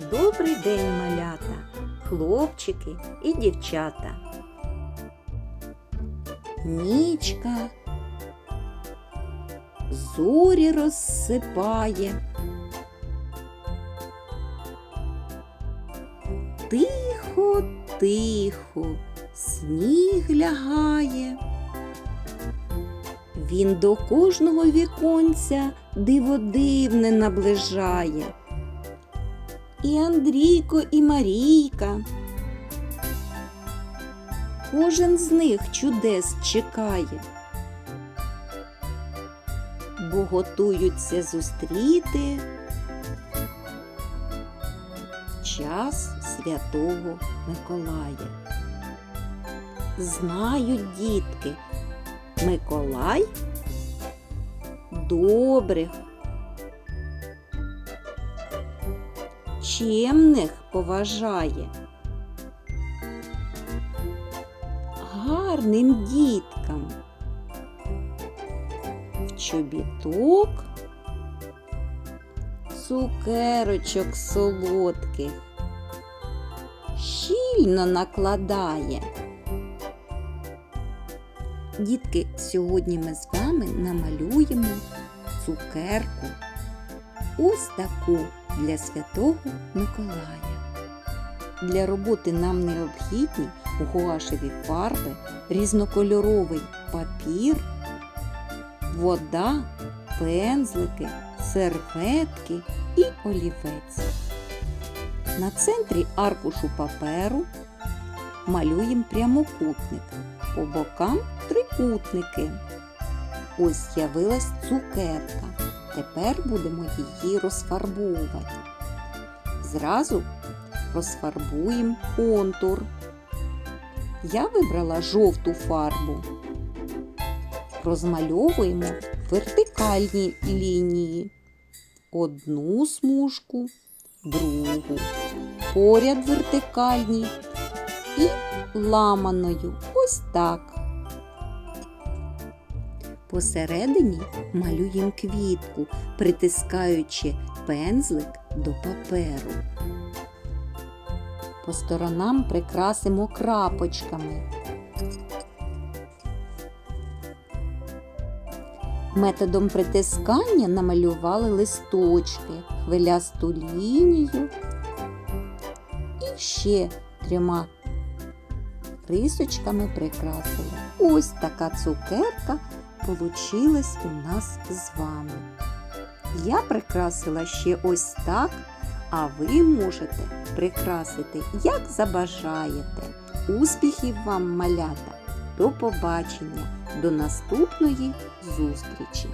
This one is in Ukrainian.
Добрий день, малята, хлопчики і дівчата. Нічка зорі розсипає. Тихо, тихо, сніг лягає. Він до кожного віконця диво дивне наближає. І Андрійко, і Марійка. Кожен з них чудес чекає, бо готуються зустріти час Святого Миколая. Знають дітки, Миколай добрих, чемних поважає, гарним діткам, в чобіток. Цукерочок солодких. Щільно накладає. Дітки, сьогодні ми з вами намалюємо цукерку. Ось таку для Святого Миколая. Для роботи нам необхідні гуашеві фарби, різнокольоровий папір, вода, пензлики, серветки і олівець. На центрі аркушу паперу малюємо прямокутник, по бокам трикутники. Ось з'явилась цукерка. Тепер будемо її розфарбовувати. Зразу розфарбуємо контур. Я вибрала жовту фарбу. Розмальовуємо вертикальні лінії. Одну смужку, другу. Поряд вертикальні і ламаною. Ось так. Посередині малюємо квітку, притискаючи пензлик до паперу. По сторонам прикрасимо крапочками. Методом притискання намалювали листочки, хвилясту лінію і ще трьома рисочками прикрасили. Ось така цукерка получилась у нас з вами. Я прикрасила ще ось так, а ви можете прикрасити, як забажаєте. Успіхів вам, малята! До побачення, до наступної зустрічі!